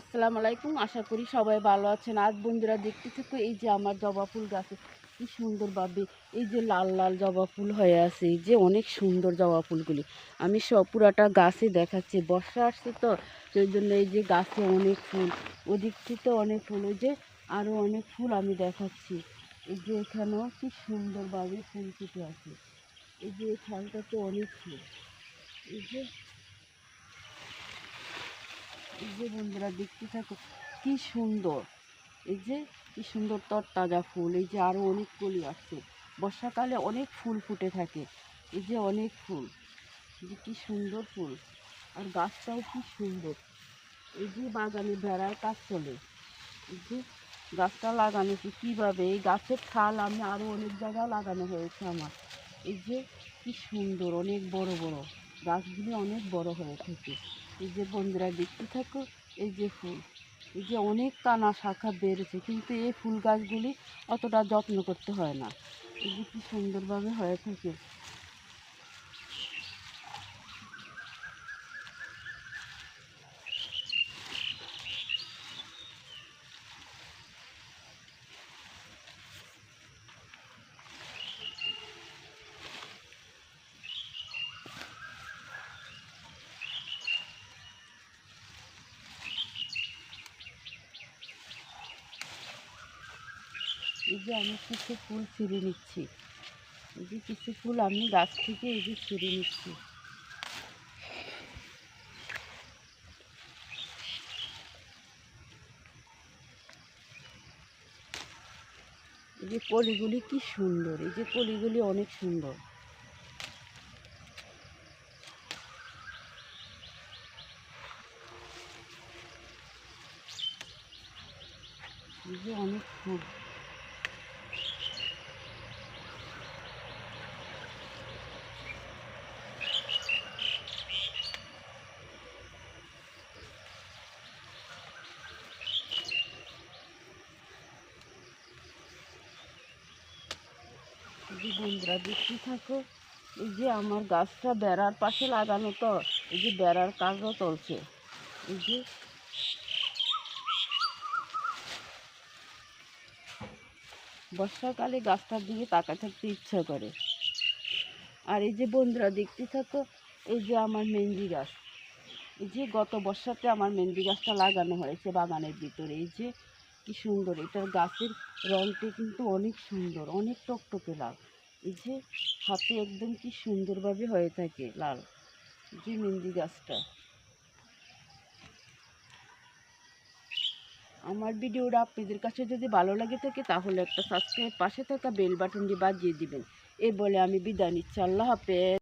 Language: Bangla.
আসসালামু আলাইকুম, আশা করি সবাই ভালো আছেন। আজ বন্ধুরা দেখতে থাকো এই যে আমার জবা ফুল গাছে কি সুন্দরভাবে এই যে লাল লাল জবা ফুল হয়ে আছে। এই যে অনেক সুন্দর জবা ফুলগুলি। আমি সব পুরাটা গাছে দেখাচ্ছি। বর্ষা আসছে তো, সেই জন্য এই যে গাছে অনেক ফুল। ওদিক থেকে অনেক ফুল, ওই যে আরও অনেক ফুল আমি দেখাচ্ছি। এই যে এখানেও কি সুন্দরভাবে ফুল ফুটে আছে। এই যে এখানটাতে অনেক ফুল। এই যে এই যে বন্ধুরা, দেখতে থাকো, কি সুন্দর। এই যে, কি সুন্দর তরতাজা ফুল, এই যে আরও অনেক কলি আছে বর্ষাকালে অনেক ফুল ফুটে থাকে। এই যে অনেক ফুল। যে কি সুন্দর ফুল। আর গাছটাও কি সুন্দর। এই যে বাগানে বেড়ার কাজ চলে। এই যে গাছটা লাগানো কি কীভাবে? এই গাছের ঠাল আমি আরও অনেক জায়গায় লাগানো হয়েছে আমার। এই যে কি সুন্দর, অনেক বড় বড়। গাছগুলি অনেক বড় হয়ে থাকে। এই যে বন্ধুরা দেখতে থাকো, এই যে ফুল। এই যে অনেক কানা শাখা বেড়েছে, কিন্তু এই ফুল গাছগুলি অতটা যত্ন করতে হয় না। এই যে সুন্দরভাবে হয়ে থাকে। যে আমি কিছু ফুল ছিঁড়ে নিচ্ছি। এই যে কিছু ফুল আমি গাছ থেকে এই যে ছিঁড়ে নিচ্ছি। এই যে কলিগুলি কি সুন্দর, এই যে কলিগুলি অনেক সুন্দর। এই যে অনেক ফুল। এই যে বন্ধুরা দেখতে থাকো, এই যে আমার গাছটা বেড়ার পাশে লাগানো তো, এই যে বেড়ার কাজও চলছে। এই যে বর্ষাকালে গাছটার দিকে তাকা থাকতে ইচ্ছা করে। আর এই যে বন্ধুরা দেখতে থাকো, এই যে আমার মেহেন্দি গাছ। এই যে গত বর্ষাতে আমার মেহেন্দি গাছটা লাগানো হয়েছে বাগানের ভিতরে। এই যে কি সুন্দর, এটার গাছের রঙটি কিন্তু অনেক সুন্দর, অনেক টকটকে লাল। এই যে হাতে একদম কি সুন্দরভাবে হয়ে থাকে লাল, যে মেহেন্দি গাছটা। আমার ভিডিওটা আপনাদের কাছে যদি ভালো লাগে থাকে, তাহলে একটা সাবস্ক্রাইব পাশে থাকা বেল বাটনটি বাজিয়ে দিবেন। এ বলে আমি বিদায় নিচ্ছি। আল্লাহ হাফেজ।